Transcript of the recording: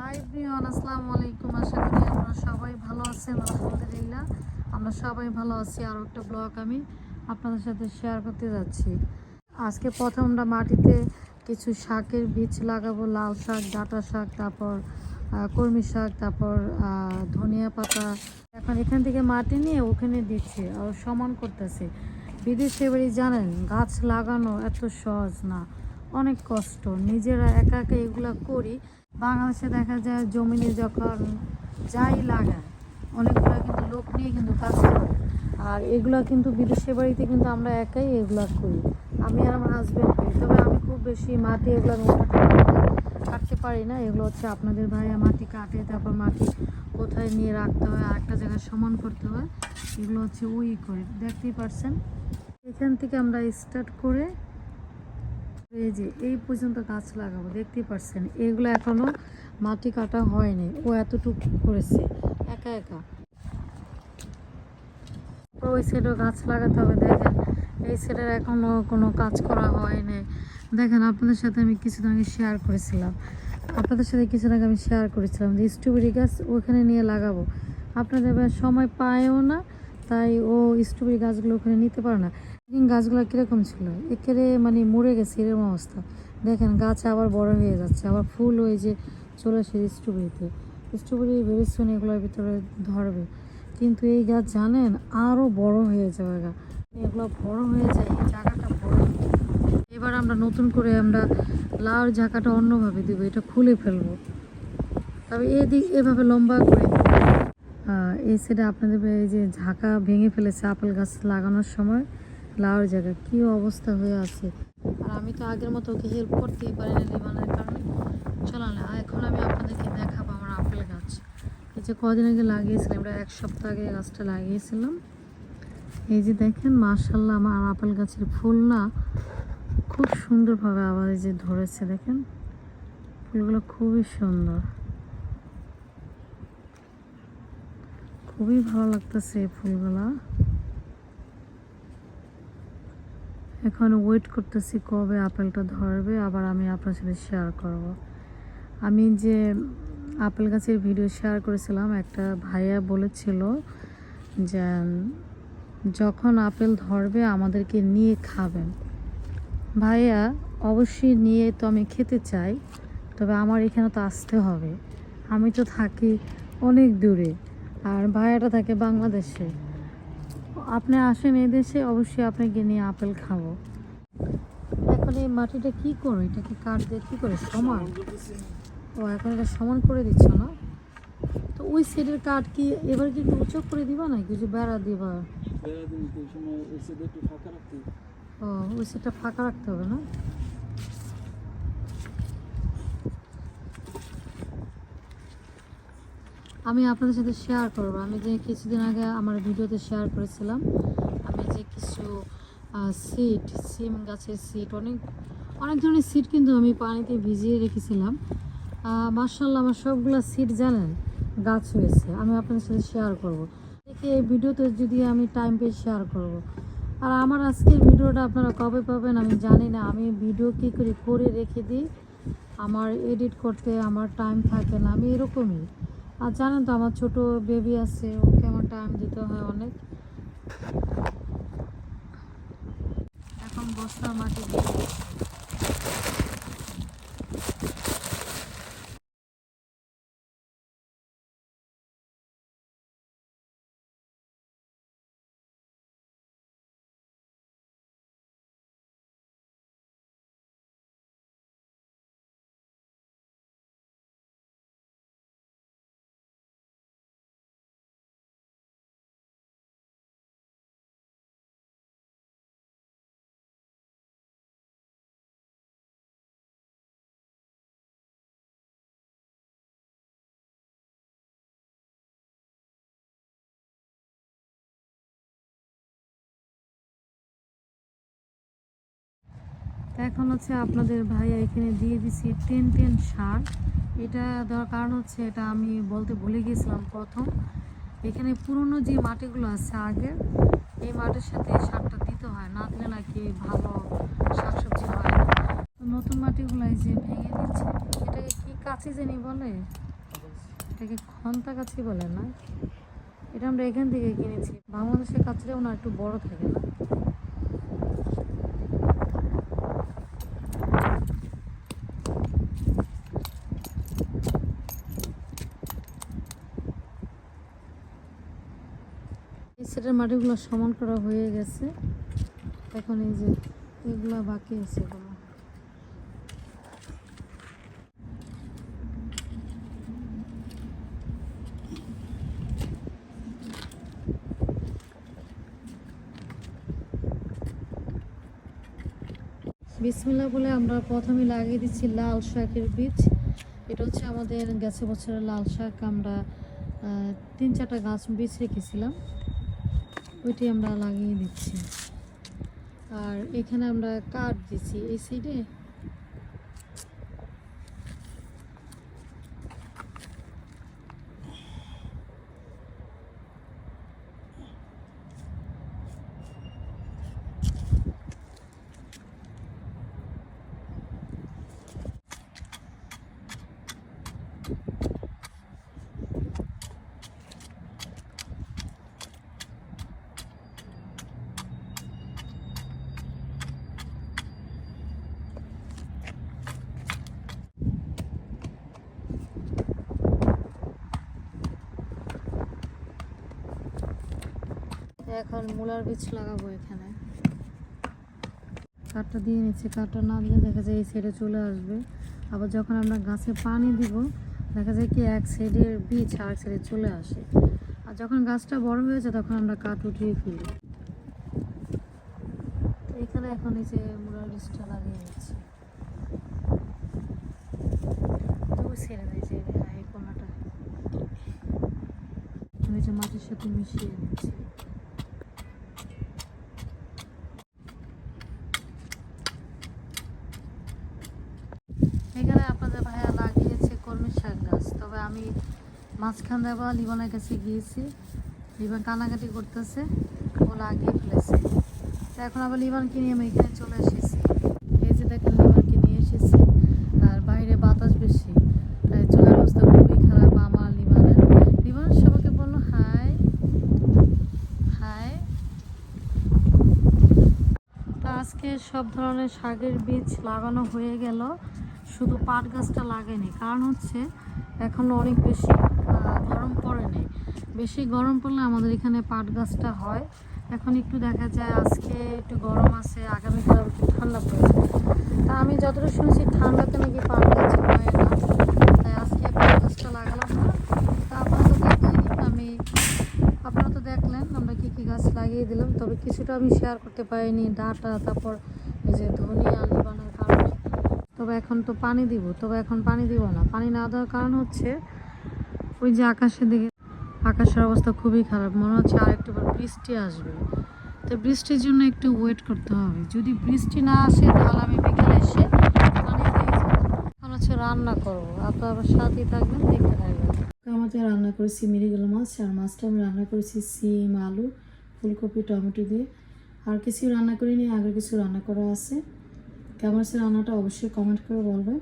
High প্রিয়ন আসসালামু আলাইকুম। আশা করি আপনারা সবাই ভালো আছেন, আলহামদুলিল্লাহ। আমরা সবাই ভালো আছি। আর একটা ব্লগ আমি আপনাদের সাথে শেয়ার করতে যাচ্ছি। আজকে প্রথম আমরা মাটিতে কিছু শাকের বীজ লাগাবো, লাল শাক, ডাঁটা শাক, তারপর কলমি শাক, তারপর ধনিয়া পাতা। এখন এখান থেকে মাটি নিয়ে ওখানে দিচ্ছে আর সমান করতেছে। বিদেশে বাড়ি জানেন, গাছ লাগানো এত সহজ না। অনেক কষ্ট। নিজেরা একা একা এগুলো করি। বাংলাদেশে দেখা যায় জমিনে যখন যাই লাগায়, অনেকগুলো কিন্তু লোক নিয়ে কিন্তু কাজ করে। আর এগুলো কিন্তু বিদেশে বাড়িতে কিন্তু আমরা একাই এগুলো করি। আমি আর আমার হাজব্যান্ড করি তবে আমি খুব বেশি মাটি এগুলো কাটতে পারি না। এগুলো হচ্ছে আপনাদের ভাইয়া মাটি কাটে, তারপর মাটি কোথায় নিয়ে রাখতে হয় একটা জায়গায় সমান করতে হয়। এগুলো হচ্ছে ওই করে। দেখতেই পারছেন? এখান থেকে আমরা স্টার্ট করে এই যে, এই পর্যন্ত গাছ লাগাবো দেখতে পারছেন, এগুলো এখনও মাটি কাটা হয়নি, ও এতটুকু করেছে, একা একা। ওই সাইডেও গাছ লাগাতে হবে, দেখেন, এই সাইডের এখনও কোনো কাজ করা হয়নি। দেখেন, আপনাদের সাথে আমি কিছুদিন আগে শেয়ার করেছিলাম। আপনাদের সাথে কিছুদিন আগে আমি শেয়ার করেছিলাম যে স্ট্রবেরি গাছ ওখানে নিয়ে লাগাবো। আপনাদের সময় পায়ও না, তাই ও স্ট্রবেরি গাছগুলো ওখানে নিতে পারে না। গাছগুলো কীরকম ছিল? একেবারে মানে মরে গেছে এরকম অবস্থা। দেখেন, গাছ আবার বড় হয়ে যাচ্ছে। আবার ফুল হয়ে যে চলে আসে স্ট্রবেরিতে স্ট্রবেরি ভেবেছেন এগুলোর ভিতরে ধরবে। কিন্তু এই গাছ জানেন আরও বড় হয়ে যাবে গা। এগুলো বড় হয়ে যায়, এই জায়গাটা বড়। এবার আমরা নতুন করে আমরা লাউর ঝাঁকাটা অন্যভাবে দেবো, এটা খুলে ফেলব। তবে এদিক এভাবে লম্বা করে এই সাইডে আপনাদের এই যে ঝাঁকা ভেঙে ফেলেছে আপেল গাছ লাগানোর সময়। লাউর জায়গা, কি অবস্থা হয়ে আছে? আর আমি তো আগের মতো ওকে হেল্প করতেই পারি না লিমানের কারণে। চলো না, এখন আমি আপনাদেরকে দেখাবো আমার আপেল গাছ। এই যে কদিন আগে লাগিয়েছিলাম এটা এক সপ্তাহ আগে গাছটা লাগিয়েছিলাম। এই যে দেখেন মার্শাল্লাহ আমার আপেল গাছের ফুল না খুব সুন্দরভাবে আবার এই যে ধরেছে, দেখেন। ফুলগুলো খুবই সুন্দর। খুবই ভালো লাগতেছে এই ফুলগুলা। এখন ওয়েট করতেছি কবে আপেলটা ধরবে, আবার আমি আপনার সাথে শেয়ার করব। আমি যে আপেল গাছের ভিডিও শেয়ার করেছিলাম, একটা ভাইয়া বলেছিল যে, যখন আপেল ধরবে, আমাদেরকে নিয়ে খাবেন। ভাইয়া, অবশ্যই নিয়ে তো আমি খেতে চাই, তবে আমার এখানে তো আসতে হবে। আমি তো থাকি অনেক দূরে। আর ভাইয়াটা থাকে বাংলাদেশে। আপনি আসেন এদেশে দেশে অবশ্যই আপনাকে নিয়ে আপেল খাব। এখন এই মাটিটা কি করো এটাকে কাঠ দিয়ে কি করে? সমান? ও এখন এটা সমান করে দিচ্ছ না? তো ওই সাইডের কাঠ কি এবার কি একটু উঁচু করে দিবা না কিছু বেড়া দিবা। ও ওই সেটটা ফাঁকা রাখতে হবে না? আমি আপনাদের সাথে শেয়ার করব। আমি যে কিছুদিন আগে আমার ভিডিওতে শেয়ার করেছিলাম, আমি যে কিছু সিট সিম গাছের সিট অনেক অনেক ধরনের সিট কিন্তু আমি পানিতে ভিজিয়ে রেখেছিলাম। মার্শাল্লাহ আমার সবগুলো সিট জানেন, গাছ হয়েছে। আমি আপনাদের সাথে শেয়ার করব। দেখে এই ভিডিওতে যদি আমি টাইম পেয়ে শেয়ার করব। আর আমার আজকের ভিডিওটা আপনারা কবে পাবেন আমি জানি না। আমি ভিডিও কী করে করে রেখে দিই, আমার এডিট করতে আমার টাইম থাকে না। আমি এরকমই। আর জানেন তো আমার ছোট বেবি আছে, ওকে আমার টাইম দিতে হয় অনেক। এখন বস্তা মাটি দিয়ে এখন হচ্ছে আপনাদের ভাইয়া এখানে দিয়ে দিছি টেন টেন সার। এটা দেওয়ার কারণ হচ্ছে এটা আমি বলতে ভুলে গিয়েছিলাম প্রথম। এখানে পুরনো যে মাটিগুলো আছে আগের এই মাটির সাথে সারটা দিতে হয়, না দিলে নাকি ভালো শাকসবজি হয় নতুন মাটিগুলো যে ভেঙে দিচ্ছে, এটাকে কি কাছে জানি বলে? এটাকে খন্তা কাছি বলে না? এটা আমরা এখান থেকে কিনেছি। বাংলাদেশের কাছিটাও না একটু বড় থাকে না? সেটের মাটিগুলো সমান করা হয়ে গেছে। এখন এই যে এগুলো বাকি আছে বিসমিল্লা বলে আমরা প্রথমে লাগিয়ে দিচ্ছি লাল শাকের বীজ। এটা হচ্ছে আমাদের গেছে বছরের লাল শাক। আমরা তিন চারটা গাছ বীজ রেখেছিলাম। ওইটি আমরা লাগিয়ে দিচ্ছি। আর এখানে আমরা কাঠ দিচ্ছি এই সাইডে এখন মূলার বীজ লাগাবো এখানে। কাঠটা দিয়ে নিচ্ছে। কাঠটা না দিলে দেখা যায় এই সাইডে চলে আসবে। আবার যখন আমরা গাছে পানি দিব, দেখা যায় কি এক সাইডের বীজ আর এক সাইডে চলে আসে। আর যখন গাছটা বড় হয়েছে, তখন আমরা কাঠ উঠিয়ে ফেলি। এখানে এখন এই যে মূলার বীজটা লাগিয়ে নিচ্ছি। ছেড়ে দেয় যে এই কোনাটা মাটির সাথে মিশিয়ে নিচ্ছি এখানে আপনাদের ভাইয়া লাগিয়েছে কলমি শাক গাছ তবে আমি মাঝখান দিয়ে আবার লিবনের কাছে গিয়েছি। লিবন কানাকাটি করতেছে ও লাগিয়ে ফেলেছে। তো এখন আবার লিবনকে নিয়ে আমি এখানে চলে এসেছি। এই যে দেখেন লিবনকে নিয়ে এসেছি, আর বাইরে বাতাস বেশি, তাই চলার অবস্থা খুবই খারাপ আমার লিবনের। লিবন সবাইকে বলল, হাই হাই। তো আজকে সব ধরনের শাকের বীজ লাগানো হয়ে গেল, শুধু পাট গাছটা লাগেনি। কারণ হচ্ছে, এখনও অনেক বেশি। গরম পড়েনি বেশি গরম পড়লে আমাদের এখানে পাট গাছটা হয়। এখন একটু দেখা যায় আজকে একটু গরম আছে, আগামীকাল একটু ঠান্ডা পড়বে। তা আমি যতটা শুনেছি, ঠান্ডাতে নাকি পাট গাছ হয় না। তাই আজকে পাট গাছটা লাগালাম না। তা আপনারা তো দেখলেন আমি, আপনারা তো দেখলেন, আমরা কী কী গাছ লাগিয়ে দিলাম। তবে কিছুটা আমি শেয়ার করতে পারিনি, ডাটা, তারপর এই যে ধনিয়া লিবানোর কারণে। তবে এখন তো পানি দিব, তবে এখন পানি দিব না। পানি না দেওয়ার কারণ হচ্ছে ওই যে আকাশের দিকে, আকাশের অবস্থা খুবই খারাপ। মনে হচ্ছে আর একটু বৃষ্টি আসবে। তো বৃষ্টির জন্য একটু ওয়েট করতে হবে। যদি বৃষ্টি না আসে, তাহলে আমি বিকেলে এসে এখন হচ্ছে রান্না করব। আপনার সাথেই থাকবেন, দেখতে থাকবেন। আমাদের রান্না করেছি মিরিগুলো মাছ, আর মাছটা আমি রান্না করেছি সিম, আলু, ফুলকপি, টমেটো দিয়ে। আর কিছু রান্না করিনি আগে কিছু রান্না করা আছে। কেমন আছে রান্নাটা অবশ্যই কমেন্ট করে বলবেন।